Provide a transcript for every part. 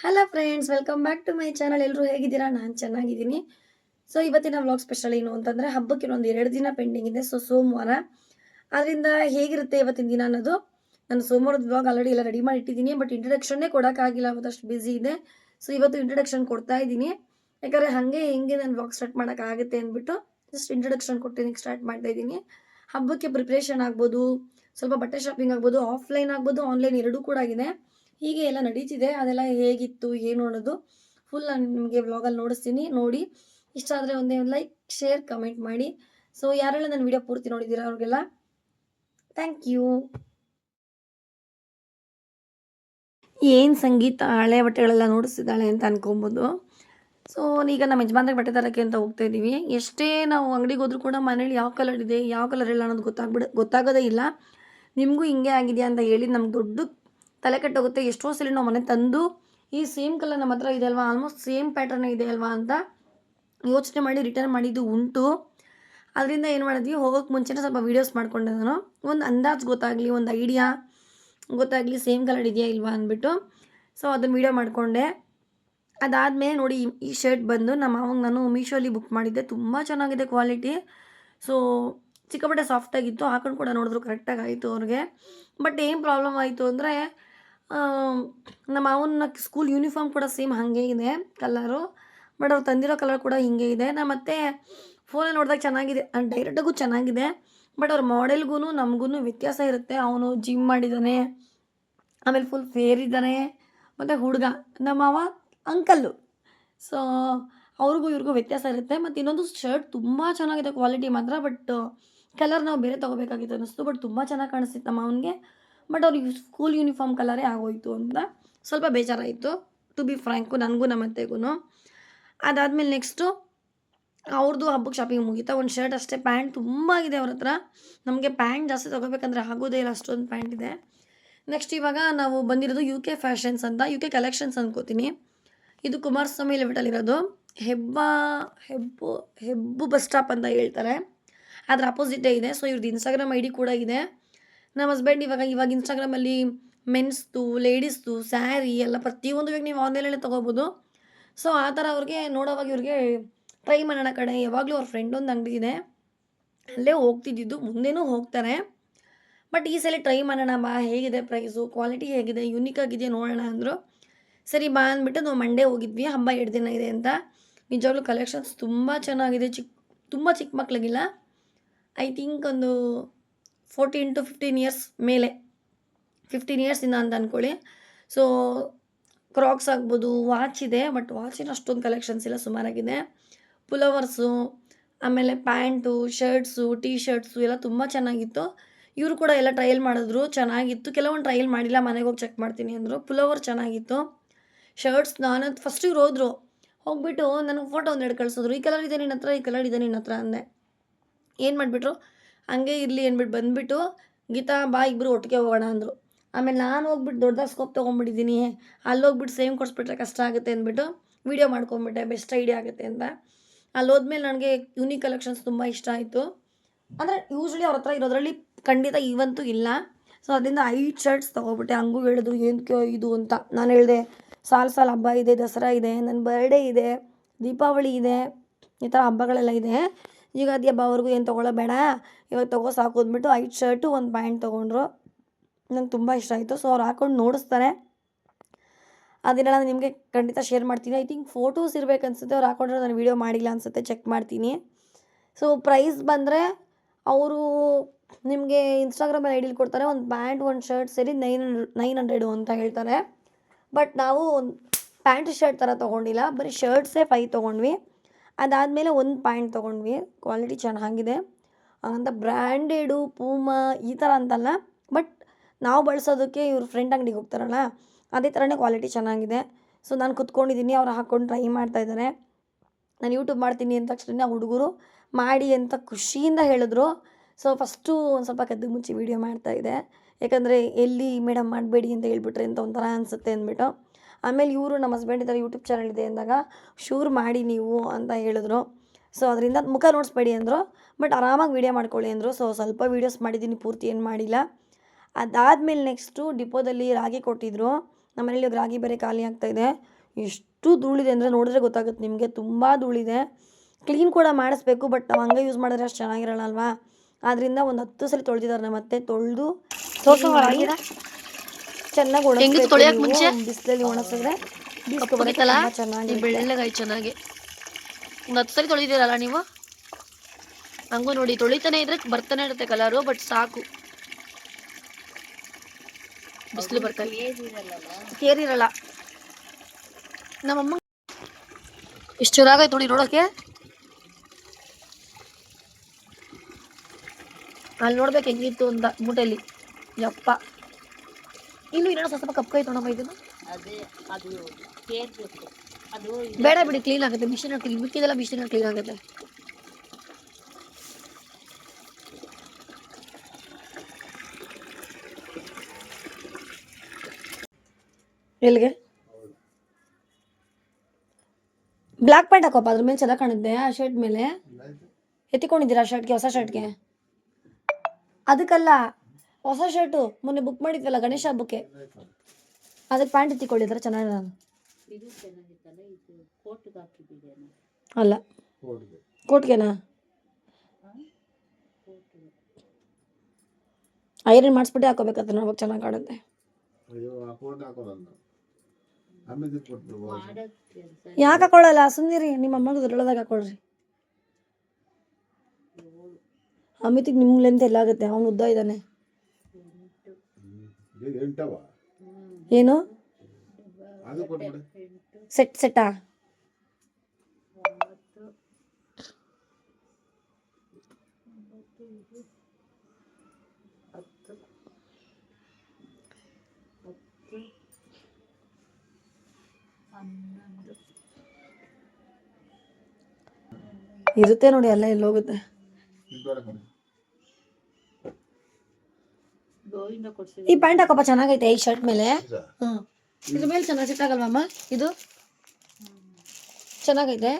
Hello friends welcome back to my channel ಎಲ್ಲರೂ ಹೇಗಿದ್ದೀರಾ? ನಾನು ಚೆನ್ನಾಗಿದ್ದೀನಿ. ಸೊ ಇವತ್ತಿನ ವ್ಲಾಗ್ ಸ್ಪೆಷಲ್ ಏನು ಅಂತಂದರೆ ಹಬ್ಬಕ್ಕೆ ಇನ್ನೊಂದು ಎರಡು ದಿನ ಪೆಂಡಿಂಗ್ ಇದೆ. ಸೊ ಸೋಮವಾರ. ಅದರಿಂದ ಹೇಗಿರುತ್ತೆ ಇವತ್ತಿನ ದಿನ ಅನ್ನೋದು ನಾನು ಸೋಮವಾರದ ವ್ಲಾಗ್ ಆಲ್ರೆಡಿ ಎಲ್ಲ ರೆಡಿ ಮಾಡಿ ಇಟ್ಟಿದ್ದೀನಿ ಬಟ್ ಇಂಟ್ರಡಕ್ಷನ್ನೇ ಕೊಡೋಕ್ಕಾಗಿಲ್ಲ ಅವತ್ತಷ್ಟು ಬ್ಯುಸಿ ಇದೆ. ಸೊ ಇವತ್ತು ಇಂಟ್ರಡಕ್ಷನ್ ಕೊಡ್ತಾ ಇದ್ದೀನಿ. ಯಾಕಂದರೆ ಹಾಗೆ ಹೆಂಗೆ ನಾನು ವ್ಲಾಗ್ ಸ್ಟಾರ್ಟ್ ಮಾಡೋಕ್ಕಾಗುತ್ತೆ ಅಂದ್ಬಿಟ್ಟು ಜಸ್ಟ್ ಇಂಟ್ರಡಕ್ಷನ್ ನಿಂಗೆ ಸ್ಟಾರ್ಟ್ ಮಾಡ್ತಾ ಇದ್ದೀನಿ. ಹಬ್ಬಕ್ಕೆ ಪ್ರಿಪ್ರೇಷನ್ ಆಗ್ಬೋದು, ಸ್ವಲ್ಪ ಬಟ್ಟೆ ಶಾಪಿಂಗ್ ಆಗ್ಬೋದು ಆಫ್ಲೈನ್ ಆಗ್ಬೋದು ಆನ್ಲೈನ್ ಎರಡೂ ಕೂಡ ಆಗಿದೆ. ಹೀಗೆ ಎಲ್ಲ ನಡೀತಿದೆ. ಅದೆಲ್ಲ ಹೇಗಿತ್ತು, ಏನು ಅನ್ನೋದು ಫುಲ್ ನಾನು ನಿಮಗೆ ವ್ಲಾಗಲ್ಲಿ ನೋಡಿಸ್ತೀನಿ. ನೋಡಿ, ಇಷ್ಟ ಆದರೆ ಒಂದೇ ಒಂದು ಲೈಕ್ ಶೇರ್ ಕಮೆಂಟ್ ಮಾಡಿ. ಸೊ ಯಾರೆಲ್ಲ ನನ್ನ ವಿಡಿಯೋ ಪೂರ್ತಿ ನೋಡಿದ್ದೀರಾ ಅವ್ರಿಗೆಲ್ಲ ಥ್ಯಾಂಕ್ ಯು ಏನು ಸಂಗೀತ ಹಳೆ ಬಟ್ಟೆಗಳೆಲ್ಲ ನೋಡಿಸ್ತಿದ್ದಾಳೆ ಅಂತ ಅನ್ಕೊಬೋದು. ಸೊ ಈಗ ನಮ್ಮ ಯಜಮಾನ್ರಿಗೆ ಬಟ್ಟೆ ತರೋಕ್ಕೆ ಅಂತ ಹೋಗ್ತಾ ಇದ್ದೀವಿ. ಎಷ್ಟೇ ನಾವು ಅಂಗಡಿಗೆ ಹೋದ್ರೂ ಕೂಡ ಮನೇಲಿ ಯಾವ ಕಲರ್ ಇದೆ, ಯಾವ ಕಲರ್ ಇಲ್ಲ ಅನ್ನೋದು ಗೊತ್ತಾಗ್ಬಿಡ, ಗೊತ್ತಾಗೋದೇ ಇಲ್ಲ. ನಿಮಗೂ ಹಿಂಗೆ ಆಗಿದೆಯಾ ಅಂತ ಹೇಳಿ ನಮ್ಗೆ ದೊಡ್ಡ ತಲೆ ಕೆಟ್ಟೋಗುತ್ತೆ, ಎಷ್ಟೋ ಸಲ ನಾವು ಮನೆ ತಂದು ಈ ಸೇಮ್ ಕಲರ್ ನಮ್ಮ ಹತ್ರ ಇದೆ ಅಲ್ವಾ? ಆಲ್ಮೋಸ್ಟ್ ಸೇಮ್ ಪ್ಯಾಟರ್ನ್ ಇದೆ ಅಲ್ವಾ ಅಂತ ಯೋಚನೆ ಮಾಡಿ ರಿಟರ್ನ್ ಮಾಡಿದ್ದು ಉಂಟು. ಅದರಿಂದ ಏನು ಮಾಡಿದ್ವಿ? ಹೋಗೋಕ್ಕೆ ಮುಂಚೆನೇ ಸ್ವಲ್ಪ ವೀಡಿಯೋಸ್ ಮಾಡ್ಕೊಂಡೆ ನಾನು. ಒಂದು ಅಂದಾಜು ಗೊತ್ತಾಗಲಿ, ಒಂದು ಐಡಿಯಾ ಗೊತ್ತಾಗಲಿ ಸೇಮ್ ಕಲರ್ ಇದೆಯಾ ಇಲ್ವಾ ಅಂದ್ಬಿಟ್ಟು. ಸೊ ಅದನ್ನು ವೀಡಿಯೋ ಮಾಡಿಕೊಂಡೆ. ಅದಾದಮೇಲೆ ನೋಡಿ, ಈ- ಶರ್ಟ್ ಬಂದು ನಮ್ಮ ಮಾವಂಗೆ ನಾನು ಮೀಶೋಲಿ ಬುಕ್ ಮಾಡಿದ್ದೆ. ತುಂಬ ಚೆನ್ನಾಗಿದೆ ಕ್ವಾಲಿಟಿ ಸೊ ಚಿಕ್ಕಪಟ್ಟೆ ಸಾಫ್ಟಾಗಿತ್ತು ಹಾಕೊಂಡು ಕೂಡ ನೋಡಿದ್ರು ಕರೆಕ್ಟಾಗಿ ಆಯಿತು ಅವ್ರಿಗೆ. ಬಟ್ ಏನು ಪ್ರಾಬ್ಲಮ್ ಆಯಿತು ಅಂದರೆ ನಮ್ಮ ಅವನ ಸ್ಕೂಲ್ ಯೂನಿಫಾರ್ಮ್ ಕೂಡ ಸೇಮ್ ಹಾಗೆ ಇದೆ ಕಲರು ಬಟ್ ಅವ್ರು ತಂದಿರೋ ಕಲರ್ ಕೂಡ ಹಿಂಗೆ ಇದೆ. ನಾ ಮತ್ತೆ ಫೋನಲ್ಲಿ ನೋಡಿದಾಗ ಚೆನ್ನಾಗಿದೆ ಡೈರೆಕ್ಟಾಗೂ ಚೆನ್ನಾಗಿದೆ. ಬಟ್ ಅವ್ರ ಮಾಡೆಲ್ಗೂ ನಮಗೂ ವ್ಯತ್ಯಾಸ ಇರುತ್ತೆ. ಅವನು ಜಿಮ್ ಮಾಡಿದ್ದಾನೆ ಆಮೇಲೆ ಫುಲ್ ಫೇರ್ ಇದ್ದಾನೆ. ಮತ್ತು ಹುಡುಗ, ನಮ್ಮ ಮಾವ ಅಂಕಲ್ಲು ಸೊ ಅವ್ರಿಗೂ ಇವ್ರಿಗೂ ವ್ಯತ್ಯಾಸ ಇರುತ್ತೆ. ಮತ್ತು ಇನ್ನೊಂದು ಶರ್ಟ್ ತುಂಬ ಚೆನ್ನಾಗಿದೆ ಕ್ವಾಲಿಟಿ ಮಾತ್ರ. ಬಟ್ ಕಲರ್ ನಾವು ಬೇರೆ ತೊಗೋಬೇಕಾಗಿತ್ತು ಅನ್ನಿಸ್ತು. ಬಟ್ ತುಂಬ ಚೆನ್ನಾಗಿ ಕಾಣಿಸ್ತಿತ್ತು ನಮ್ಮ ಅವನಿಗೆ ಬಟ್ ಅವ್ರಿಗೆ ಸ್ಕೂಲ್ ಯೂನಿಫಾರ್ಮ್ ಕಲರೇ ಆಗೋಯ್ತು ಅಂತ ಸ್ವಲ್ಪ ಬೇಜಾರಾಯಿತು. ಟು ಬಿ ಫ್ರ್ಯಾಂಕು ನನಗೂ ನಮ್ಮ ಅತ್ತೆಗೂ ಅದಾದಮೇಲೆ ನೆಕ್ಸ್ಟು ಅವ್ರದ್ದು ಹಬ್ಬಕ್ಕೆ ಶಾಪಿಂಗ್ ಮುಗೀತಾ, ಒಂದು ಶರ್ಟ್ ಅಷ್ಟೇ ಪ್ಯಾಂಟ್ ತುಂಬ ಇದೆ ಅವ್ರ ಹತ್ರ. ನಮಗೆ ಪ್ಯಾಂಟ್ ಜಾಸ್ತಿ ತೊಗೋಬೇಕಂದ್ರೆ ಆಗೋದೇ ಇಲ್ಲ, ಅಷ್ಟೊಂದು ಪ್ಯಾಂಟ್ ಇದೆ. ನೆಕ್ಸ್ಟ್ ಇವಾಗ ನಾವು ಬಂದಿರೋದು ಯು ಕೆ ಫ್ಯಾಷನ್ಸ್ ಅಂತ ಯು ಕೆ ಕಲೆಕ್ಷನ್ಸ್ ಅಂದ್ಕೋತೀನಿ ಇದು ಕುಮಾರಸ್ವಾಮಿ ಲೆವೆಟಲ್ಲಿರೋದು ಹೆಬ್ಬ, ಹೆಬ್ಬು ಹೆಬ್ಬು ಬಸ್ ಸ್ಟಾಪ್ ಅಂತ ಹೇಳ್ತಾರೆ. ಅದರ ಅಪೋಸಿಟೇ ಇದೆ. ಸೊ ಇವ್ರದ್ದು ಇನ್ಸ್ಟಾಗ್ರಾಮ್ ಐ ಡಿ ಕೂಡ ಇದೆ. ನಮ್ಮ ಹಸ್ಬೆಂಡ್ ಇವಾಗ ಇವಾಗ ಇನ್ಸ್ಟಾಗ್ರಾಮಲ್ಲಿ ಮೆನ್ಸ್ದು ಲೇಡೀಸ್ದು ಸ್ಯಾರಿ ಎಲ್ಲ ಪ್ರತಿಯೊಂದು ಇವಾಗ ನೀವು ಆನ್ಲೈನಲ್ಲೇ ತೊಗೋಬೋದು. ಸೊ ಆ ಥರ ಅವ್ರಿಗೆ ನೋಡೋವಾಗ ಇವ್ರಿಗೆ ಟ್ರೈ ಮಾಡೋಣ ಕಡೆ ಯಾವಾಗಲೂ ಅವ್ರ ಫ್ರೆಂಡ್ ಒಂದು ಅಂಗಡಿ ಇದೆ. ಅಲ್ಲೇ ಹೋಗ್ತಿದ್ದಿದ್ದು, ಮುಂದೆನೂ ಹೋಗ್ತಾರೆ. ಬಟ್ ಈ ಸಲ ಟ್ರೈ ಮಾಡೋಣ ಬಾ, ಹೇಗಿದೆ ಪ್ರೈಸು ಕ್ವಾಲಿಟಿ ಹೇಗಿದೆ? ಯುನಿಕ್ ಆಗಿದೆ ನೋಡೋಣ ಅಂದರು. ಸರಿ ಬಾ ಅಂದ್ಬಿಟ್ಟು ನಾವು ಮಂಡೇ ಹೋಗಿದ್ವಿ, ಹಬ್ಬ ಎರಡು ದಿನ ಇದೆ ಅಂತ. ನಿಜವಾಗ್ಲೂ ಕಲೆಕ್ಷನ್ಸ್ ತುಂಬ ಚೆನ್ನಾಗಿದೆ. ಚಿಕ್ಕ ತುಂಬ ಚಿಕ್ಕ ಮಕ್ಳಿಗಿಲ್ಲ. ಐ ಥಿಂಕ್ ಒಂದು ಫೋರ್ಟೀನ್ ಟು ಫಿಫ್ಟೀನ್ ಇಯರ್ಸ್ ಮೇಲೆ. ಫಿಫ್ಟೀನ್ ಇಯರ್ಸಿಂದ ಅಂತ ಅಂದ್ಕೊಳ್ಳಿ ಸೊ ಕ್ರಾಕ್ಸ್ ಆಗ್ಬೋದು ವಾಚ್ ಇದೆ ಬಟ್ ವಾಚಿನ ಅಷ್ಟೊಂದು ಕಲೆಕ್ಷನ್ಸ್ ಇಲ್ಲ ಸುಮಾರಾಗಿದೆ ಪುಲವರ್ಸು ಆಮೇಲೆ ಪ್ಯಾಂಟು ಶರ್ಟ್ಸು ಟೀ ಶರ್ಟ್ಸು ಎಲ್ಲ ತುಂಬ ಚೆನ್ನಾಗಿತ್ತು. ಇವರು ಕೂಡ ಎಲ್ಲ ಟ್ರಯಲ್ ಮಾಡಿದ್ರು, ಚೆನ್ನಾಗಿತ್ತು. ಕೆಲವೊಂದು ಟ್ರಯಲ್ ಮಾಡಿಲ್ಲ, ಮನೆಗೆ ಹೋಗಿ ಚೆಕ್ ಮಾಡ್ತೀನಿ ಅಂದರು. ಪುಲವರ್ ಚೆನ್ನಾಗಿತ್ತು. ಶರ್ಟ್ಸ್ ನಾನು ಫಸ್ಟ್ ಇವ್ರು ಹೋದರು. ಹೋಗ್ಬಿಟ್ಟು, ನನಗೆ ಫೋಟೋ ಒಂದೆರಡು ಕಳಿಸಿದ್ರು. ಈ ಕಲರ್ ಇದೆ ನಿನ್ನ ಹತ್ರ, ಈ ಕಲರ್ ಇದೆ ನಿನ್ನ ಹತ್ರ ಅಂದೆ. ಏನು ಮಾಡಿಬಿಟ್ರು? ಹಂಗೆ ಇರಲಿ ಅಂದ್ಬಿಟ್ಟು ಬಂದುಬಿಟ್ಟು, ಗೀತಾ, ಬಾ ಇಬ್ಬರು ಒಟ್ಟಿಗೆ ಹೋಗೋಣ ಅಂದರು. ಆಮೇಲೆ ನಾನು ಹೋಗ್ಬಿಟ್ಟು ದೊಡ್ಡದಾಗ ಸ್ಕೋಪ್ ತೊಗೊಂಡ್ಬಿಟ್ಟಿದ್ದೀನಿ ಅಲ್ಲಿ ಹೋಗ್ಬಿಟ್ಟು ಸೇಮ್ ಕೊಡಿಸ್ಬಿಟ್ರೆ ಕಷ್ಟ ಆಗುತ್ತೆ ಅಂದ್ಬಿಟ್ಟು ವೀಡಿಯೋ ಮಾಡ್ಕೊಂಬಿಟ್ಟೆ ಬೆಸ್ಟ್ ಐಡಿಯಾ ಆಗುತ್ತೆ ಅಂತ. ಅಲ್ಲಿ ಹೋದ್ಮೇಲೆ ನನಗೆ ಯೂನಿಕ್ ಕಲೆಕ್ಷನ್ಸ್ ತುಂಬ ಇಷ್ಟ ಆಯಿತು. ಅಂದರೆ ಯೂಶ್ವಲಿ ಅವ್ರ ಹತ್ರ ಇರೋದ್ರಲ್ಲಿ ಖಂಡಿತ ಇವಂತೂ ಇಲ್ಲ. ಸೊ ಅದರಿಂದ ಐದು ಶರ್ಟ್ಸ್ ತೊಗೊಬಿಟ್ಟೆ. ಹಂಗೂ ಹೇಳಿದ್ರು ಏನಕ್ಕೆ ಇದು ಅಂತ? ನಾನು ಹೇಳಿದೆ, ಸಾಲು ಸಾಲು ಹಬ್ಬ ಇದೆ, ದಸರಾ ಇದೆ ನನ್ನ ಬರ್ಡೇ ಇದೆ, ದೀಪಾವಳಿ ಇದೆ, ಈ ಥರ ಹಬ್ಬಗಳೆಲ್ಲ ಇದೆ. ಯುಗಾದಿ ಹಬ್ಬ ಅವ್ರಿಗೂ ಏನು ತೊಗೊಳ್ಳೋಬೇಡ ಇವಾಗ ತೊಗೋ ಸಾಕು ಅಂದ್ಬಿಟ್ಟು ಐದು ಶರ್ಟು ಒಂದು ಪ್ಯಾಂಟ್ ತೊಗೊಂಡ್ರು. ನಂಗೆ ತುಂಬ ಇಷ್ಟ ಆಯಿತು. ಸೊ ಅವ್ರು ಹಾಕೊಂಡು ನೋಡಿಸ್ತಾರೆ. ಅದನ್ನೆಲ್ಲ ನಾನು ನಿಮಗೆ ಖಂಡಿತ ಶೇರ್ ಮಾಡ್ತೀನಿ. ಐ ಥಿಂಕ್ ಫೋಟೋಸ್ ಇರ್ಬೇಕು ಅನ್ಸುತ್ತೆ. ಅವ್ರು ಹಾಕೊಂಡ್ರೆ ನಾನು ವೀಡಿಯೋ ಮಾಡಿಲ್ಲ ಅನಿಸುತ್ತೆ. ಚೆಕ್ ಮಾಡ್ತೀನಿ. ಸೊ ಪ್ರೈಸ್ ಬಂದರೆ ಅವರು ನಿಮಗೆ ಇನ್ಸ್ಟಾಗ್ರಾಮಲ್ಲಿ ಐ ಡಿಲಿ ಕೊಡ್ತಾರೆ. ಒಂದು ಪ್ಯಾಂಟ್ ಒಂದು ಶರ್ಟ್ ಸೇರಿ ನೈನ್ ನೈನ್ ಹಂಡ್ರೆಡು ಅಂತ ಹೇಳ್ತಾರೆ. ಬಟ್ ನಾವು ಒಂದು ಪ್ಯಾಂಟ್ ಶರ್ಟ್ ಥರ ತೊಗೊಂಡಿಲ್ಲ. ಬರೀ ಶರ್ಟ್ಸೇ ಫೈ ತೊಗೊಂಡ್ವಿ. ಅದಾದಮೇಲೆ ಒಂದು ಪ್ಯಾಂಟ್ ತೊಗೊಂಡ್ವಿ. ಕ್ವಾಲಿಟಿ ಚೆನ್ನಾಗಿದೆ ಅಂತ ಬ್ರ್ಯಾಂಡೆಡು ಪೂಮಾ ಈ ಥರ ಅಂತಲ್ಲ ಬಟ್ ನಾವು ಬಳಸೋದಕ್ಕೆ ಇವ್ರ ಫ್ರೆಂಡ್ ಅಂಗಡಿಗೆ ಹೋಗ್ತಾರಲ್ಲ, ಅದೇ ಥರನೇ ಕ್ವಾಲಿಟಿ ಚೆನ್ನಾಗಿದೆ. ಸೊ ನಾನು ಕುತ್ಕೊಂಡಿದ್ದೀನಿ ಅವ್ರು ಹಾಕ್ಕೊಂಡು ಟ್ರೈ ಮಾಡ್ತಾ ಇದ್ದಾರೆ ನಾನು ಯೂಟ್ಯೂಬ್ ಮಾಡ್ತೀನಿ ಅಂದ ತಕ್ಷಣ ಹುಡುಗರು ಮಾಡಿ ಅಂತ ಖುಷಿಯಿಂದ ಹೇಳಿದ್ರು. ಸೊ ಫಸ್ಟು ಒಂದು ಸ್ವಲ್ಪ ಕದ್ದು ಮುಚ್ಚಿ ವೀಡಿಯೋ ಮಾಡ್ತಾಯಿದ್ದೆ ಯಾಕಂದರೆ ಎಲ್ಲಿ ಮೇಡಮ್ ಮಾಡಬೇಡಿ ಅಂತ ಹೇಳ್ಬಿಟ್ರೆ ಅಂತ ಒಂಥರ ಅನಿಸುತ್ತೆ ಅಂದ್ಬಿಟ್ಟು. ಆಮೇಲೆ ಇವರು ನಮ್ಮ ಹಸ್ಬೆಂಡ್ ಇದ್ದಾರೆ ಯೂಟ್ಯೂಬ್ ಚಾನಲ್ ಇದೆ ಅಂದಾಗ ಶೂರ್ ಮಾಡಿ ನೀವು ಅಂತ ಹೇಳಿದ್ರು. ಸೊ ಅದರಿಂದ ಮುಖ ನೋಡಿಸ್ಬೇಡಿ ಅಂದರು ಬಟ್ ಆರಾಮಾಗಿ ವೀಡಿಯೋ ಮಾಡ್ಕೊಳ್ಳಿ ಅಂದರು. ಸೊ ಸ್ವಲ್ಪ ವೀಡಿಯೋಸ್ ಮಾಡಿದ್ದೀನಿ, ಪೂರ್ತಿ ಏನು ಮಾಡಿಲ್ಲ. ಅದಾದಮೇಲೆ ನೆಕ್ಸ್ಟು ಡಿಪೋದಲ್ಲಿ ರಾಗಿ ಕೊಟ್ಟಿದ್ರು. ನಮ್ಮ ಮನೇಲಿ ಇವಾಗ ರಾಗಿ ಬೇರೆ ಖಾಲಿ ಆಗ್ತಾಯಿದೆ ಎಷ್ಟು ಧೂಳಿದೆ ಅಂದರೆ ನೋಡಿದ್ರೆ ಗೊತ್ತಾಗುತ್ತೆ, ನಿಮಗೆ ತುಂಬ ಧೂಳಿದೆ. ಕ್ಲೀನ್ ಕೂಡ ಮಾಡಿಸ್ಬೇಕು ಬಟ್ ನಾವು ಹಂಗೆ ಯೂಸ್ ಮಾಡಿದ್ರೆ ಅಷ್ಟು ಚೆನ್ನಾಗಿರಲ್ಲ ಅಲ್ವಾ? ಆದ್ದರಿಂದ ಒಂದು ಹತ್ತು ಸಲ ತೊಳೆದಿದ್ದಾರೆ ಮತ್ತೆ ತೊಳೆದು ಚೆನ್ನಾಗಿ ಹೆಂಗಿತ್ತು ತೊಳೆಯಕ್ಕೆ ಮುಂಚೆ? ಬಿಸಿಲಲ್ಲಿ ಒಣಗಿಸಿದ್ರೆ ಕಪ್ಪು ಬರುತ್ತಲ್ಲ ಚೆನ್ನಾಗಿ ಬೆಳ್ಳಗಾಯಿ ಚೆನ್ನಾಗಿ. ಒಂದು ಹತ್ತು ಸಲ ತೊಳಿದಿರಲ್ಲ ನೀವು? ಹಂಗೂ ನೋಡಿ ತೊಳಿತಾನೆ ಇದ್ರೆ ಬರ್ತಾನೆ ಇರುತ್ತೆ ಕಲರು ಬಟ್ ಸಾಕು. ಬಿಸಿಲು ಬರ್ತಾರೆ ಕೇರಿರಲ್ಲ. ನಮ್ಮಮ್ಮ ಎಷ್ಟು ಚೆನ್ನಾಗೈತೆ ನೋಡಿ ನೋಡೋಕೆ. ಅಲ್ಲಿ ನೋಡ್ಬೇಕು ಹೆಂಗಿತ್ತು ಅಂತ ಮೂಟೆಯಲ್ಲಿ ಯಪ್ಪ. ಇಲ್ಲೂ ಇನ್ನೊಂದು ಸ್ವಲ್ಪ ಕಪ್ ಕೈ ತೊಗೊಂಡಮ್ಮ ಇದನ್ನು ಅದೇ ಅದು ಕೇರ್ಬೇಕು ಅದು ಬೇಡ ಬಿಡಿ ಕ್ಲೀನ್ ಆಗುತ್ತೆ. ಮಿಷಿನ್ ಕ್ಲೀನ್ ಮಿಕ್ಕಿದೆಲ್ಲ ಮಿಷಿನ್ ಕ್ಲೀನ್ ಆಗುತ್ತೆ. ಎಲ್ಲಿಗೆ? ಬ್ಲ್ಯಾಕ್ ಪ್ಯಾಂಟ್ ಹಾಕೋಪ್ಪ ಅದ್ರ ಮೇಲೆ ಚೆನ್ನಾಗಿ ಕಾಣುತ್ತೆ ಆ ಶರ್ಟ್ ಮೇಲೆ. ಎತ್ತಿಕೊಂಡಿದ್ದೀರಾ ಶರ್ಟ್ಗೆ ಹೊಸ ಶರ್ಟ್ಗೆ ಅದಕ್ಕಲ್ಲ ಹೊಸ ಶರ್ಟು ಮೊನ್ನೆ ಬುಕ್ ಮಾಡಿದ್ವಲ್ಲ ಗಣೇಶ ಹಬ್ಬಕ್ಕೆ? ಅದಕ್ಕೆ ಪ್ಯಾಂಟ್ ಎತ್ತಿಕೊಂಡಿದ್ರೆ ಚೆನ್ನಾಗಿ ನಾನು ಇದು ಚೆನ್ನಾಗಿತ್ತಲ್ಲ ಇದು ಕೋಟ್ಗೆ ಹಾಕಿದ್ದೀರೇನು ಅಲ್ಲ? ಕೋಟ್ಗೆನಾ ಐರನ್ ಮಾಡಿಸ್ಬಿಟ್ಟು ಹಾಕೋಬೇಕಂತ ನೋಡ್ಬೇಕು ಚೆನ್ನಾಗಿ ಕಾಣುತ್ತೆ. ಯಾಕೆ ಹಾಕೊಳ್ಳಲ್ಲ? ಸುಂದಿರಿ ನಿಮ್ಮ ಅಮ್ಮಗೆ ದೊಡ್ಡದಾಗ ಹಾಕೊಳ್ರಿ. ಅಮಿತಿಗೆ ನಿಮ್ಮ ಲೆಂತ್ ಎಲ್ಲ ಆಗುತ್ತೆ ಅವನು ಉದ್ದ ಇದ್ದಾನೆ. ಏನು? ಸೆಟ್ ಸೆಟ್ಟಾ ಇರುತ್ತೆ ನೋಡಿ ಎಲ್ಲ ಎಲ್ಲಿ ಹೋಗುತ್ತೆ ಎಂಟುವರೆ ಕೊಡು ಗೋವಿಂದ ಕೊಡ್ಸಿದ್ರು ಈ ಪ್ಯಾಂಟ್ ಹಾಕಪ್ಪ ಚೆನ್ನಾಗೈತೆ ಈ ಶರ್ಟ್ ಮೇಲೆ? ಹ್ಞೂ ಇದ್ರ ಮೇಲೆ ಚೆನ್ನಾಗಿ ಸೆಟ್ ಆಗಲ್ವಮ್ಮ ಇದು? ಚೆನ್ನಾಗೈತೆ.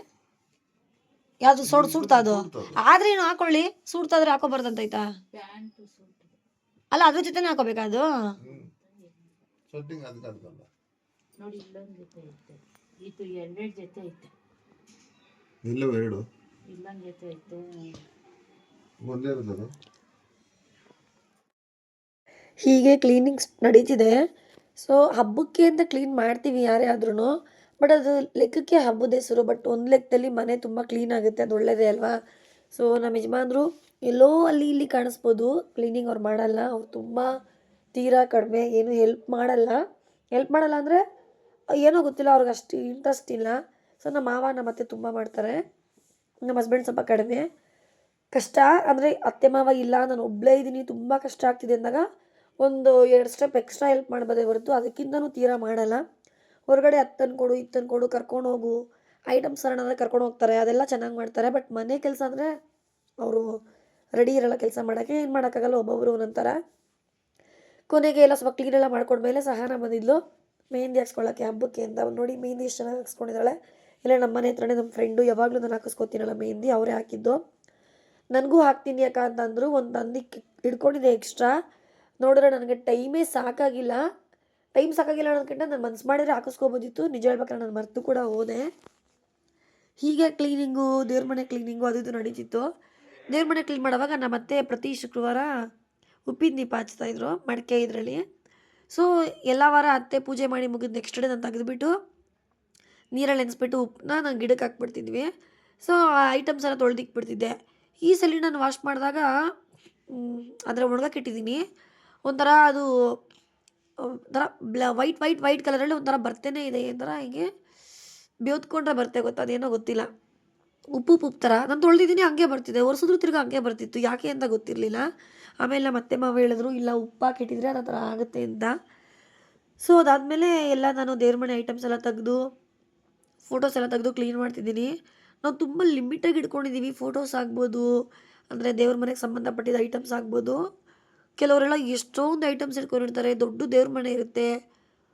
ಯಾವುದು ಸೋಡ್ ಸುಡ್ತಾ ಅದು? ಆದ್ರೆ ಏನು ಹಾಕೊಳ್ಳಿ. ಸುಡ್ತಾದ್ರೆ ಹಾಕೋಬಾರ್ದಂತೈತಾ ಪ್ಯಾಂಟು ಸೂಟ್. ಅಲ್ಲ ಅದ್ರ ಜೊತೆನೇ ಹಾಕೋಬೇಕಾ ಅದು? ಹ್ಮ್. ನೋಡಿ ಇಲ್ಲೊಂದು ಜೊತೆ ಐತೆ. ಇದು ಎರಡೆರಡು ಜೊತೆ ಐತೆ. ಇಲ್ಲವ ಎರಡು. ಇಲ್ಲೊಂದು ಜೊತೆ ಐತೆ. ಒಂದೇ ಇರೋದು ಹೀಗೆ ಕ್ಲೀನಿಂಗ್ಸ್ ನಡೀತಿದೆ. ಸೊ ಹಬ್ಬಕ್ಕೆ ಅಂತ ಕ್ಲೀನ್ ಮಾಡ್ತೀವಿ ಯಾರೇ ಆದ್ರೂ ಬಟ್ ಅದು ಲೆಕ್ಕಕ್ಕೆ ಹಬ್ಬದ ಹೆಸರು ಬಟ್ ಒಂದು ಲೆಕ್ಕದಲ್ಲಿ ಮನೆ ತುಂಬ ಕ್ಲೀನ್ ಆಗುತ್ತೆ, ಅದು ಒಳ್ಳೆಯದೇ ಅಲ್ವಾ? ಸೊ ನಮ್ಮ ಯಜಮಾನ್ರು ಎಲ್ಲೋ ಅಲ್ಲಿ ಇಲ್ಲಿ ಕಾಣಿಸ್ಬೋದು. ಕ್ಲೀನಿಂಗ್ ಅವ್ರು ಮಾಡಲ್ಲ, ಅವ್ರು ತುಂಬ ತೀರಾ ಕಡಿಮೆ, ಏನು ಹೆಲ್ಪ್ ಮಾಡಲ್ಲ. ಹೆಲ್ಪ್ ಮಾಡಲ್ಲ ಅಂದರೆ, ಏನೋ ಗೊತ್ತಿಲ್ಲ, ಅವ್ರಿಗೆ ಅಷ್ಟು ಇಂಟ್ರೆಸ್ಟ್ ಇಲ್ಲ. ಸೊ ನಮ್ಮ ಮಾವ, ನಮ್ಮ ಅತ್ತೆ ತುಂಬ ಮಾಡ್ತಾರೆ. ನಮ್ಮ ಹಸ್ಬೆಂಡ್ ಸ್ವಲ್ಪ ಕಡಿಮೆ. ಕಷ್ಟ ಅಂದರೆ ಅತ್ತೆ ಮಾವ ಇಲ್ಲ, ನಾನು ಒಬ್ಬಳೇ ಇದ್ದೀನಿ, ತುಂಬ ಕಷ್ಟ ಆಗ್ತಿದೆ ಅಂದಾಗ ಒಂದು ಎರಡು ಸ್ಟೆಪ್ ಎಕ್ಸ್ಟ್ರಾ ಹೆಲ್ಪ್ ಮಾಡ್ಬೋದೆ ಹೊರತು ಅದಕ್ಕಿಂತನೂ ತೀರಾ ಮಾಡಲ್ಲ. ಹೊರಗಡೆ ಹತ್ತನ್ನು ಕೊಡು, ಇತ್ತನ್ ಕೊಡು, ಕರ್ಕೊಂಡು ಹೋಗು. ಐಟಮ್ಸ್ ಏನಾದ್ರೆ ಕರ್ಕೊಂಡು ಹೋಗ್ತಾರೆ, ಅದೆಲ್ಲ ಚೆನ್ನಾಗಿ ಮಾಡ್ತಾರೆ. ಬಟ್ ಮನೆ ಕೆಲಸ ಅಂದರೆ ಅವರು ರೆಡಿ ಇರಲ್ಲ ಕೆಲಸ ಮಾಡೋಕ್ಕೆ, ಏನು ಮಾಡೋಕ್ಕಾಗಲ್ಲ ಒಬ್ಬೊಬ್ಬರು ಒಂದೊಂಥರ. ಕೊನೆಗೆ ಎಲ್ಲ ಸ್ವಲ್ಪ ಕ್ಲೀನೆಲ್ಲ ಮಾಡ್ಕೊಂಡ್ಮೇಲೆ ಸಹನ ಬಂದಿದ್ಲು. ಮೆಹಂದಿ ಹಾಕ್ಸ್ಕೊಳ್ಳೋಕ್ಕೆ ಹಬ್ಬಕ್ಕೆ ಅಂತ ನೋಡಿ, ಮೆಹಂದಿ ಎಷ್ಟು ಚೆನ್ನಾಗಿ ಹಾಕ್ಸ್ಕೊಂಡಿದ್ದಾಳೆ. ಇಲ್ಲ, ನಮ್ಮ ಮನೆ ಹತ್ರನೇ ನಮ್ಮ ಫ್ರೆಂಡು ಯಾವಾಗಲೂ ನಾನು ಹಾಕಿಸ್ಕೊತೀನಲ್ಲ ಮೆಹಂದಿ, ಅವರೇ ಹಾಕಿದ್ದು. ನನಗೂ ಹಾಕ್ತೀನಿ ಅಂತ ಅಂತಂದರು ಒಂದು ಅಂದಿಕ್ಕೆ ಹಿಡ್ಕೊಂಡಿದ್ದೆ ಎಕ್ಸ್ಟ್ರಾ ನೋಡಿದ್ರೆ ನನಗೆ ಟೈಮೇ ಸಾಕಾಗಿಲ್ಲ. ಟೈಮ್ ಸಾಕಾಗಿಲ್ಲ ಅನ್ನೋದಕ್ಕಿಂತ ನಾನು ಮನ್ಸು ಮಾಡಿದ್ರೆ ಹಾಕಿಸ್ಕೋಬೋದಿತ್ತು. ನಿಜ ಹೇಳ್ಬೇಕಾದ್ರೆ ನಾನು ಮರೆತು ಕೂಡ ಹೋದೆ. ಹೀಗೆ ಕ್ಲೀನಿಂಗು ದೇವ್ರ ಮನೆ ಕ್ಲೀನಿಂಗು ಅದು ಇದು ನಡೀತಿತ್ತು. ದೇವ್ರ ಮನೆ ಕ್ಲೀನ್ ಮಾಡುವಾಗ ನಮ್ಮ ಮತ್ತೆ ಪ್ರತಿ ಶುಕ್ರವಾರ ಉಪ್ಪಿನ ದೀಪ ಹಚ್ತಾಯಿದ್ರು ಮಡಿಕೆ ಇದರಲ್ಲಿ. ಸೊ ಎಲ್ಲ ವಾರ ಅತ್ತೆ ಪೂಜೆ ಮಾಡಿ ಮುಗಿದ ನೆಕ್ಸ್ಟ್ ಡೇ ನಾನು ತೆಗೆದುಬಿಟ್ಟು ನೀರಲ್ಲಿ ನೆನೆಸ್ಬಿಟ್ಟು ಉಪ್ಪನ್ನ ನಾನು ಗಿಡಕ್ಕೆ ಹಾಕ್ಬಿಡ್ತಿದ್ವಿ. ಸೊ ಆ ಐಟಮ್ಸ್ ಎಲ್ಲ ತೊಳೆದಿಕ್ಬಿಡ್ತಿದ್ದೆ. ಈ ಸಲ ನಾನು ವಾಶ್ ಮಾಡಿದಾಗ ಅದರ ಒಣಗಕ್ಕೆ ಒಣಗಕ್ಕಿಟ್ಟಿದ್ದೀನಿ ಒಂಥರ ಅದು, ಒಂಥರ ಬ್ಲ, ವೈಟ್ ವೈಟ್ ವೈಟ್ ಕಲರಲ್ಲಿ ಒಂಥರ ಬರ್ತೇನೆ ಇದೆ, ಒಂಥರ ಹಿಂಗೆ ಬೇವ್ತ್ಕೊಂಡ್ರೆ ಬರ್ತೇ ಗೊತ್ತಾ, ಅದೇನೋ ಗೊತ್ತಿಲ್ಲ. ಉಪ್ಪು ಉಪ್ಪು ಥರ ನಾನು ತೊಳೆದಿದ್ದೀನಿ, ಹಂಗೆ ಬರ್ತಿದೆ. ಒರೆಸಿದ್ರು ತಿರ್ಗಿ ಹಂಗೆ ಬರ್ತಿತ್ತು. ಯಾಕೆ ಅಂತ ಗೊತ್ತಿರಲಿಲ್ಲ. ಆಮೇಲೆ ಮತ್ತೆ ಮಾವ ಹೇಳಿದ್ರು, ಇಲ್ಲ, ಉಪ್ಪು ಹಾಕಿಟ್ಟಿದ್ರೆ ಅದು ಥರ ಆಗುತ್ತೆ ಅಂತ. ಸೊ ಅದಾದಮೇಲೆ ಎಲ್ಲ ನಾನು ದೇವ್ರ ಮನೆ ಐಟಮ್ಸ್ ಎಲ್ಲ ತೆಗೆದು ಫೋಟೋಸ್ ಎಲ್ಲ ತೆಗೆದು ಕ್ಲೀನ್ ಮಾಡ್ತಿದ್ದೀನಿ. ನಾವು ತುಂಬ ಲಿಮಿಟಾಗಿ ಇಟ್ಕೊಂಡಿದ್ದೀವಿ ಫೋಟೋಸ್ ಆಗ್ಬೋದು. ಅಂದರೆ ದೇವ್ರ ಮನೆಗೆ ಸಂಬಂಧಪಟ್ಟಿದ್ದ ಐಟಮ್ಸ್ ಆಗ್ಬೋದು. ಕೆಲವರೆಲ್ಲ ಎಷ್ಟೊಂದು ಐಟಮ್ಸ್ ಇಟ್ಕೊಂಡಿರ್ತಾರೆ ದೊಡ್ಡ ದೇವ್ರ ಮನೆ ಇರುತ್ತೆ.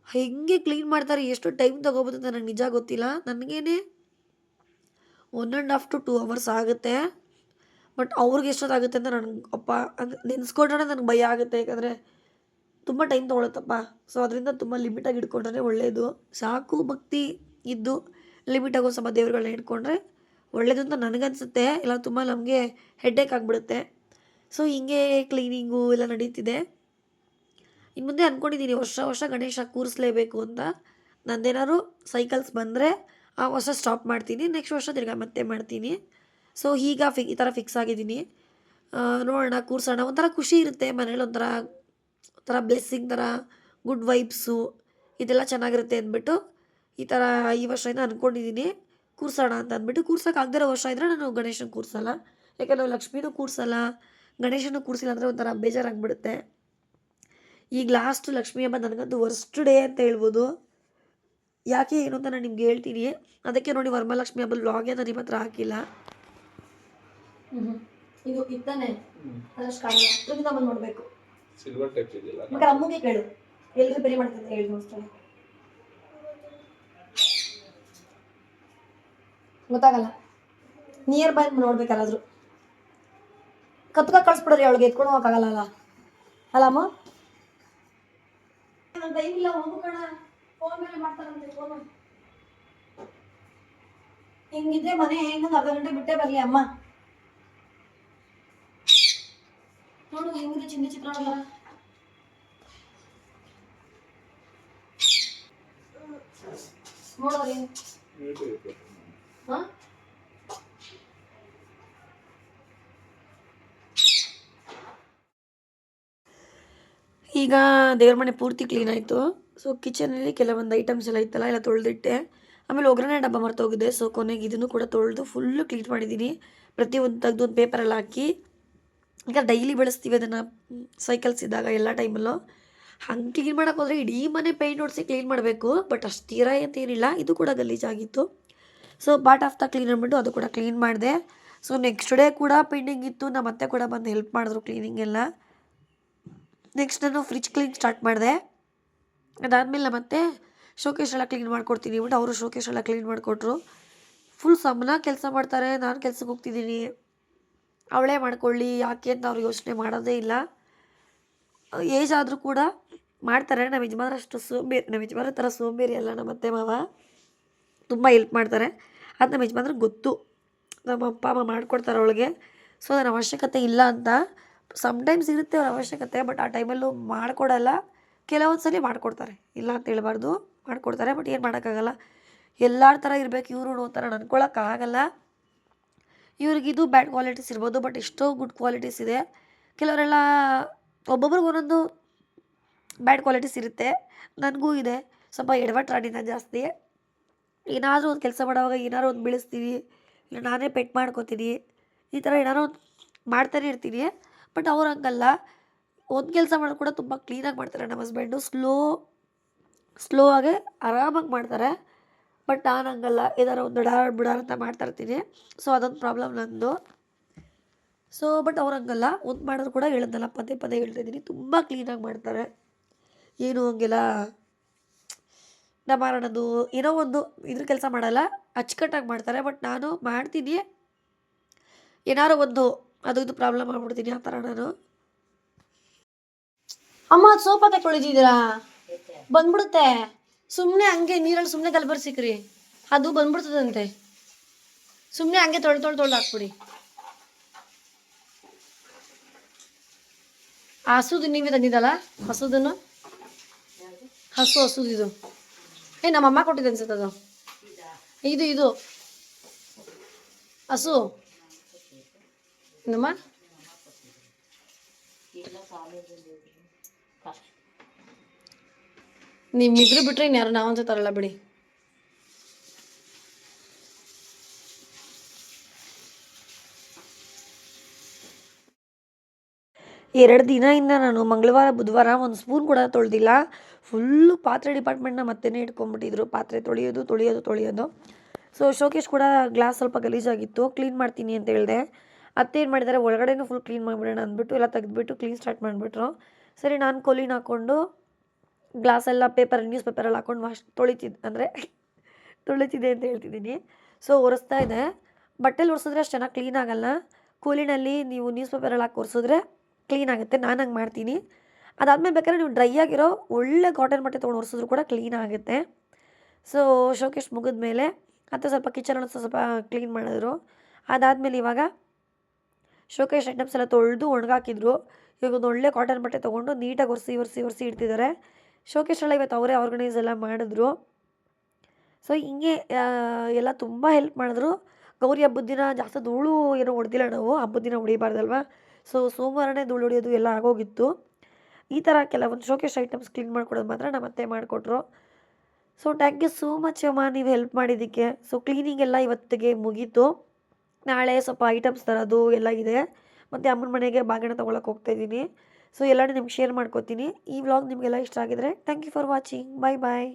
ಹೆಂಗೆ ಕ್ಲೀನ್ ಮಾಡ್ತಾರೆ, ಎಷ್ಟು ಟೈಮ್ ತಗೋಬೋದು ಅಂತ ನನಗೆ ನಿಜ ಗೊತ್ತಿಲ್ಲ. ನನಗೇನೆ one and half to two hours ಆಗುತ್ತೆ. ಬಟ್ ಅವ್ರಿಗೆ ಎಷ್ಟೊತ್ತಾಗುತ್ತೆ ಅಂತ ನನಗೆ ಅಪ್ಪ ಅಂದರೆ ನೆನೆಸ್ಕೊಂಡ್ರೆ ನನಗೆ ಭಯ ಆಗುತ್ತೆ. ಯಾಕಂದರೆ ತುಂಬ ಟೈಮ್ ತೊಗೊಳತ್ತಪ್ಪ. ಸೊ ಅದರಿಂದ ತುಂಬ ಲಿಮಿಟಾಗಿ ಇಟ್ಕೊಂಡ್ರೆ ಒಳ್ಳೆಯದು ಸಾಕು ಭಕ್ತಿ ಇದ್ದು ಲಿಮಿಟ್ ಆಗೋ ಸ್ವಲ್ಪ ದೇವ್ರುಗಳನ್ನ ಇಟ್ಕೊಂಡ್ರೆ ಒಳ್ಳೇದು ಅಂತ ನನಗನ್ಸುತ್ತೆ. ಇಲ್ಲ, ತುಂಬ ನಮಗೆ ಹೆಡ್ಡೇಕ್ ಆಗಿಬಿಡುತ್ತೆ. ಸೊ ಹಿಂಗೆ ಕ್ಲೀನಿಂಗು ಎಲ್ಲ ನಡೀತಿದೆ. ಇನ್ನು ಮುಂದೆ ಅಂದ್ಕೊಂಡಿದ್ದೀನಿ ವರ್ಷ ವರ್ಷ ಗಣೇಶ ಕೂರಿಸ್ಲೇಬೇಕು ಅಂತ. ನಂದೇನಾದ್ರು ಸೈಕಲ್ಸ್ ಬಂದರೆ ಆ ವರ್ಷ ಸ್ಟಾಪ್ ಮಾಡ್ತೀನಿ ನೆಕ್ಸ್ಟ್ ವರ್ಷ ತಿರ್ಗಾ ಮತ್ತೆ ಮಾಡ್ತೀನಿ. ಸೊ ಈಗ ಫಿ ಈ ಥರ ಫಿಕ್ಸ್ ಆಗಿದ್ದೀನಿ. ನೋಡೋಣ, ಕೂರಿಸೋಣ. ಒಂಥರ ಖುಷಿ ಇರುತ್ತೆ ಮನೇಲಿ, ಒಂಥರ ಒಂಥರ ಬ್ಲೆಸ್ಸಿಂಗ್ ಥರ ಗುಡ್ ವೈಬ್ಸು ಇದೆಲ್ಲ ಚೆನ್ನಾಗಿರುತ್ತೆ ಅಂದ್ಬಿಟ್ಟು ಈ ಥರ ಈ ವರ್ಷದಿಂದ ಅಂದ್ಕೊಂಡಿದ್ದೀನಿ ಕೂರಿಸೋಣ ಅಂತ ಅಂದ್ಬಿಟ್ಟು ಕೂರ್ಸೋಕೆ ಆಗದಿರೋ ವರ್ಷ ಇದ್ದರೆ ನಾನು ಗಣೇಶನ ಕೂರಿಸಲ್ಲ. ಯಾಕಂದ್ರೆ ನಾವು ಲಕ್ಷ್ಮೀನೂ ಕೂರ್ಸಲ್ಲ. ಗಣೇಶನೂ ಕೂರಿಸಿಲ್ಲ ಅಂದರೆ ಒಂಥರ ಬೇಜಾರಾಗ್ಬಿಡುತ್ತೆ. ಈಗ ಲಾಸ್ಟ್ ಲಕ್ಷ್ಮೀ ಹಬ್ಬ ನನಗಂತೂ ವರ್ಸ್ಟ್ ಡೇ ಅಂತ ಹೇಳ್ಬೋದು. ಯಾಕೆ ಏನು ಅಂತ ನಾನು ನಿಮ್ಗೆ ಹೇಳ್ತೀನಿ. ಅದಕ್ಕೆ ನೋಡಿ ವರಮಹಾಲಕ್ಷ್ಮಿ ಹಬ್ಬದ ವ್ಲಾಗೇ ನಾನು ನಿಮ್ಮ ಹತ್ರ ಹಾಕಿಲ್ಲ. ಇದು ಇತ್ತಾನೆ ಅದಷ್ಟು ಕಾಣಲ್ಲ ಇದರಿಂದ ಬಂದು ನೋಡಬೇಕು. ಸಿಲ್ವರ್ ಟೈಪ್ ಇದೆಯಲ್ಲ ಮತ್ತೆ ಅಮ್ಮಗೆ ಕೇಳು. ಎಲ್ಲಿ ರಿಪೇರಿ ಮಾಡ್ತಂತ ಹೇಳಿ ನೋಡ್ತಾಳೆ ಗೊತ್ತಾಗಲ್ಲ? Near by ನೋಡ್ಬೇಕಲ್ಲಾದ್ರು. ಕತ್ಕ ಕಳ್ಸ್ಬಿಡ್ರಿ ಅವಳಿಗೆ ಎತ್ಕೊಂಡು ಹೋಗಕ್ಕಾಗಲ್ಲ ಅಲ್ಲ. ಅಲ್ಲಮ್ಮ? ಟೈಮ್ ಇಲ್ಲ ಹೋಗು ಕಣ. ಫೋನ್ ಮೇಲೆ ಮಾಡ್ತಾರಂತೆ ಫೋನು ಹಿಂಗಿದ್ರೆ ಮನೆ ಹೆಂಗಂದ್ರೆ ಅರ್ಧ ಗಂಟೆ ಬಿಟ್ಟೆ ಬರಲಿ ಅಮ್ಮ. ನೋಡು ಹೆಂಗಿದೆ ಚಿನ್ನ ಚಿತ್ರ ನೋಡೋರಿ. ಹಾ? ಈಗ ದೇವ್ರ ಮನೆ ಪೂರ್ತಿ ಕ್ಲೀನ್ ಆಯಿತು. ಸೊ ಕಿಚನಲ್ಲಿ ಕೆಲವೊಂದು ಐಟಮ್ಸ್ ಎಲ್ಲ ಇತ್ತಲ್ಲ, ಎಲ್ಲ ತೊಳೆದಿಟ್ಟೆ. ಆಮೇಲೆ ಒಗ್ಗರಣೆ ಡಬ್ಬ ಮರ್ತೋಗಿದೆ ಸೊ ಕೊನೆಗೆ ಇದನ್ನು ಕೂಡ ತೊಳೆದು ಫುಲ್ಲು ಕ್ಲೀನ್ ಮಾಡಿದ್ದೀನಿ ಪ್ರತಿಯೊಂದು ತೆಗೆದು ಒಂದು ಪೇಪರಲ್ಲಿ ಹಾಕಿ. ಈಗ ಡೈಲಿ ಬೆಳೆಸ್ತೀವಿ ಅದನ್ನು ಸೈಕಲ್ಸ್ ಇದ್ದಾಗ ಎಲ್ಲ ಟೈಮಲ್ಲೂ ಹಂಗೆ ಕ್ಲೀನ್ ಮಾಡೋಕೆ ಹೋದರೆ ಇಡೀ ಮನೆ ಪೈಂಟ್ ಹೊಡಿಸಿ ಕ್ಲೀನ್ ಮಾಡಬೇಕು. ಬಟ್ ಅಷ್ಟು ತೀರ ಅಂತ ಏನಿಲ್ಲ. ಇದು ಕೂಡ ಗಲೀಜಾಗಿತ್ತು so both of the clean ಅಂದ್ಬಿಟ್ಟು ಅದು ಕೂಡ ಕ್ಲೀನ್ ಮಾಡಿದೆ. ಸೊ ನೆಕ್ಸ್ಟ್ ಡೇ ಕೂಡ ಪೆಂಡಿಂಗ್ ಇತ್ತು. ನಮ್ಮ ಅತ್ತೆ ಕೂಡ ಬಂದು ಹೆಲ್ಪ್ ಮಾಡಿದ್ರು ಕ್ಲೀನಿಂಗ್ ಎಲ್ಲ. ನೆಕ್ಸ್ಟ್ ನಾನು ಫ್ರಿಜ್ ಕ್ಲೀನ್ ಸ್ಟಾರ್ಟ್ ಮಾಡಿದೆ. ಅದಾದಮೇಲೆ ಮತ್ತೆ ಶೋಕೇಶ್ ಎಲ್ಲ ಕ್ಲೀನ್ ಮಾಡ್ಕೊಡ್ತೀನಿ ಬಿಟ್ಟು ಅವರು ಶೋಕೇಶ್ ಕ್ಲೀನ್ ಮಾಡಿಕೊಟ್ರು. ಫುಲ್ ಸಮನ ಕೆಲಸ ಮಾಡ್ತಾರೆ, ನಾನು ಕೆಲ್ಸಕ್ಕೆ ಹೋಗ್ತಿದ್ದೀನಿ ಅವಳೇ ಮಾಡ್ಕೊಳ್ಳಿ, ಯಾಕೆ ಅಂತ ಅವ್ರು ಯೋಚನೆ ಮಾಡೋದೇ ಇಲ್ಲ. ಏಜ್ ಆದರೂ ಕೂಡ ಮಾಡ್ತಾರೆ ನಮ್ಮ ಯಜಮಾನ್ರು ಅಷ್ಟು ಸೋಂಬೇರಿ ನಮ್ಮ ಯಜಮಾನ್ರ ಥರ ಸೋಂಬೇರಿ ಅಲ್ಲ ನಮ್ಮ ಅತ್ತೆ ಮಾವ. ತುಂಬ ಹೆಲ್ಪ್ ಮಾಡ್ತಾರೆ. ಅದು ನಮ್ಮ ಯಜಮಾನ್ರಿಗೆ ಗೊತ್ತು. ನಮ್ಮ ಅಪ್ಪ, ಅಮ್ಮ ಮಾಡಿಕೊಡ್ತಾರೆ ಅವಳಿಗೆ. ಸೊ ಅದರ ಅವಶ್ಯಕತೆ ಇಲ್ಲ ಅಂತ. ಸಮ್ಟೈಮ್ಸ್ ಇರುತ್ತೆ ಅವ್ರ ಅವಶ್ಯಕತೆ ಬಟ್ ಆ ಟೈಮಲ್ಲೂ ಮಾಡಿಕೊಡಲ್ಲ. ಕೆಲವೊಂದು ಸಲ ಮಾಡಿಕೊಡ್ತಾರೆ. ಇಲ್ಲ ಅಂತ ಹೇಳ್ಬಾರ್ದು. ಮಾಡಿಕೊಡ್ತಾರೆ ಬಟ್ ಏನು ಮಾಡೋಕ್ಕಾಗಲ್ಲ. ಎಲ್ಲರ ಥರ ಇರಬೇಕು, ಇವರು ಥರ ನನ್ಕೊಳ್ಳೋಕ್ಕಾಗಲ್ಲ ಇವ್ರಿಗಿದು ಬ್ಯಾಡ್ ಕ್ವಾಲಿಟೀಸ್ ಇರ್ಬೋದು ಬಟ್ ಎಷ್ಟೋ ಗುಡ್ ಕ್ವಾಲಿಟೀಸ್ ಇದೆ. ಕೆಲವರೆಲ್ಲ ಒಬ್ಬೊಬ್ರಿಗೆ ಒಂದೊಂದು ಬ್ಯಾಡ್ ಕ್ವಾಲಿಟೀಸ್ ಇರುತ್ತೆ. ನನಗೂ ಇದೆ. ಸ್ವಲ್ಪ ಎಡವಟ್ಟು ರಾಣಿನ ಜಾಸ್ತಿ. ಏನಾದರೂ ಒಂದು ಕೆಲಸ ಮಾಡೋವಾಗ ಏನಾದ್ರು ಒಂದು ಬೆಳೆಸ್ತೀವಿ, ಇಲ್ಲ ನಾನೇ ಪೆಟ್ ಮಾಡ್ಕೋತೀನಿ, ಈ ಥರ ಏನಾದ್ರು ಒಂದು ಮಾಡ್ತಾನೆ ಇರ್ತೀನಿ. ಬಟ್ ಅವ್ರು ಹಂಗಲ್ಲ. ಒಂದು ಕೆಲಸ ಮಾಡೋದು ಕೂಡ ತುಂಬ ಕ್ಲೀನಾಗಿ ಮಾಡ್ತಾರೆ ನಮ್ಮ ಹಸ್ಬೆಂಡು ಸ್ಲೋ ಸ್ಲೋ ಆಗಿ ಆರಾಮಾಗಿ ಮಾಡ್ತಾರೆ. ಬಟ್ ನಾನು ಹಂಗಲ್ಲ. ಏನಾರು ಒಂದು ಡಾರ್ ಬಿಡಾರ್ ಅಂತ ಮಾಡ್ತಾ ಇರ್ತೀನಿ. ಸೊ ಅದೊಂದು ಪ್ರಾಬ್ಲಮ್ ನಂದು. ಸೊ ಬಟ್ ಅವ್ರು ಹಂಗಲ್ಲ. ಒಂದು ಮಾಡಿದ್ರು ಕೂಡ ಹೇಳಿದ್ನಲ್ಲ ಪದೇ ಪದೇ ಹೇಳ್ತಾ ಇದ್ದೀನಿ. ತುಂಬ ಕ್ಲೀನಾಗಿ ಮಾಡ್ತಾರೆ. ಏನು ಹಂಗೆಲ್ಲ. ಡಮಾರಣದು ಏನೋ ಒಂದು ಇದ್ರ ಕೆಲಸ ಮಾಡಲ್ಲ. ಅಚ್ಚುಕಟ್ಟಾಗಿ ಮಾಡ್ತಾರೆ. ಬಟ್ ನಾನು ಮಾಡ್ತೀನಿ. ಏನಾರು ಒಂದು ಅದು ಇದು ಪ್ರಾಬ್ಲಮ್ ಆಗ್ಬಿಡ್ತೀನಿ ಆ ಥರ ನಾನು. ಅಮ್ಮ ಸೋಪ ತಗೊಳಿದ್ದೀರಾ ಬಂದ್ಬಿಡುತ್ತೆ. ಸುಮ್ಮನೆ ಹಂಗೆ ನೀರಲ್ಲಿ ಸುಮ್ಮನೆ ಕಲ್ಬರ್ಸಿಕ್ರಿ ಅದು ಬಂದ್ಬಿಡ್ತದಂತೆ. ಸುಮ್ಮನೆ ಹಂಗೆ ತೊಳೆ ತೊಳೆ ತೊಳೆದು ಹಾಕ್ಬಿಡಿ. ಹಸುದು ನೀವೇ ತಂದಿದ್ದಲ್ಲ? ಹಸುದನ್ನು? ಹಸು, ಹಸುದು ಇದು. ಏ ನಮ್ಮ ಅಮ್ಮ ಕೊಟ್ಟಿದ್ದೆ ಅನ್ಸುತ್ತೆ ಅದು. ಇದು ಇದು. ಹಸು. ನಮ್ಮ ನಿಮ್ಮಿಬ್ರು ಬಿಟ್ರೆ ಇನ್ಯಾರು ನಾವಂತ ತರಲ್ಲ ಬಿಡಿ. ಎರಡು ದಿನದಿಂದ ನಾನು ಮಂಗಳವಾರ ಬುಧವಾರ ಒಂದು ಸ್ಪೂನ್ ಕೂಡ ತೊಳೆದಿಲ್ಲ. ಫುಲ್ಲು ಪಾತ್ರೆ ಡಿಪಾರ್ಟ್ಮೆಂಟ್ನ ಮತ್ತೇನೆ ಇಟ್ಕೊಂಡ್ಬಿಟ್ಟಿದ್ರು. ಪಾತ್ರೆ ತೊಳೆಯೋದು ತೊಳೆಯೋದು ತೊಳೆಯೋದು. ಸೊ ಶೋಕೇಶ್ ಕೂಡ ಗ್ಲಾಸ್ ಸ್ವಲ್ಪ ಗಲೀಜಾಗಿತ್ತು. ಕ್ಲೀನ್ ಮಾಡ್ತೀನಿ ಅಂತ ಹೇಳಿದೆ. ಅತ್ತೆ ಏನು ಮಾಡಿದ್ದಾರೆ ಒಳಗಡೆನೂ ಫುಲ್ ಕ್ಲೀನ್ ಮಾಡಿಬಿಡೋಣ ಅಂದ್ಬಿಟ್ಟು ಎಲ್ಲ ತೆಗೆದುಬಿಟ್ಟು ಕ್ಲೀನ್ ಸ್ಟಾರ್ಟ್ ಮಾಡಿಬಿಟ್ರು. ಸರಿ, ನಾನು ಕೊಲಿನ ಹಾಕ್ಕೊಂಡು ಗ್ಲಾಸೆಲ್ಲ ಪೇಪರ್ ನ್ಯೂಸ್ ಪೇಪರಲ್ಲಿ ಹಾಕ್ಕೊಂಡು ವಾಶ್ ತೊಳಿತಿದ್ದೆ ಅಂದರೆ ತೊಳಿತಿದ್ದೆ ಅಂತ ಹೇಳ್ತಿದ್ದೀನಿ. ಸೊ ಒರೆಸ್ತಾ ಇದೆ. ಬಟ್ಟೆಲಿ ಒರೆಸಿದ್ರೆ ಅಷ್ಟು ಚೆನ್ನಾಗಿ ಕ್ಲೀನ್ ಆಗಲ್ಲ. ಕೂಲಿನಲ್ಲಿ ನೀವು ನ್ಯೂಸ್ ಪೇಪರಲ್ಲಿ ಹಾಕಿ ಒರೆಸಿದ್ರೆ ಕ್ಲೀನ್ ಆಗುತ್ತೆ. ನಾನು ಹಂಗೆ ಮಾಡ್ತೀನಿ. ಅದಾದಮೇಲೆ ಬೇಕಾದ್ರೆ ನೀವು ಡ್ರೈ ಆಗಿರೋ ಒಳ್ಳೆ ಕಾಟನ್ ಬಟ್ಟೆ ತೊಗೊಂಡು ಒರೆಸಿದ್ರು ಕೂಡ ಕ್ಲೀನ್ ಆಗುತ್ತೆ. ಸೊ ಶೋಕೇಶ್ ಮುಗಿದ ಮೇಲೆ ಮತ್ತು ಸ್ವಲ್ಪ ಕಿಚನ್ ಸ್ವಲ್ಪ ಕ್ಲೀನ್ ಮಾಡಿದ್ರು. ಅದಾದಮೇಲೆ ಇವಾಗ ಶೋಕೇಶ್ ಐಟಮ್ಸ್ ಎಲ್ಲ ತೊಳೆದು ಒಣಗಾಕಿದ್ರು. ಇವಾಗ ಒಂದು ಒಳ್ಳೆ ಕಾಟನ್ ಬಟ್ಟೆ ತೊಗೊಂಡು ನೀಟಾಗಿ ಒರೆಸಿ ಒರೆಸಿ ಒರೆಸಿ ಇಡ್ತಿದ್ದಾರೆ ಶೋಕೇಶಲ್ಲ ಇವತ್ತು ಅವರೇ ಆರ್ಗನೈಸ್ ಎಲ್ಲ ಮಾಡಿದ್ರು. ಸೊ ಹಿಂಗೆ ಎಲ್ಲ ತುಂಬ ಹೆಲ್ಪ್ ಮಾಡಿದ್ರು. ಗೌರಿ ಹಬ್ಬದ ದಿನ ಜಾಸ್ತಿ ಧೂಳು ಏನೋ ಹೊಡೆದಿಲ್ಲ ನಾವು. ಹಬ್ಬದ ದಿನ ಹೊಡಿಬಾರ್ದಲ್ವ? ಸೊ ಸೋಮವಾರನೇ ಧೂಳು ಹೊಡೆಯೋದು ಎಲ್ಲ ಆಗೋಗಿತ್ತು. ಈ ಥರ ಕೆಲವೊಂದು ಶೋಕೇಶ್ ಐಟಮ್ಸ್ ಕ್ಲೀನ್ ಮಾಡಿಕೊಡೋದು ಮಾತ್ರ ನಮ್ಮ ಅತ್ತೆ ಮಾಡಿಕೊಟ್ರು. So thank you so much ಅಮ್ಮ ನೀವು ಹೆಲ್ಪ್ ಮಾಡಿದ್ದಕ್ಕೆ. ಸೊ ಕ್ಲೀನಿಂಗ್ ಎಲ್ಲ ಇವತ್ತಿಗೆ ಮುಗೀತು. ನಾಳೆ ಸ್ವಲ್ಪ ಐಟಮ್ಸ್ ತರೋದು ಎಲ್ಲ ಇದೆ. ಮತ್ತು ಅಮ್ಮನ ಮನೆಗೆ ಬಾಗಿನ ತೊಗೊಳಕ್ಕೆ ಹೋಗ್ತಾಯಿದ್ದೀನಿ ಸೊ ಎಲ್ಲನೂ ನಿಮ್ಗೆ ಶೇರ್ ಮಾಡ್ಕೋತೀನಿ. ಈ ವ್ಲಾಗ್ ನಿಮಗೆಲ್ಲ ಇಷ್ಟ ಆಗಿದ್ರೆ thank you for watching bye bye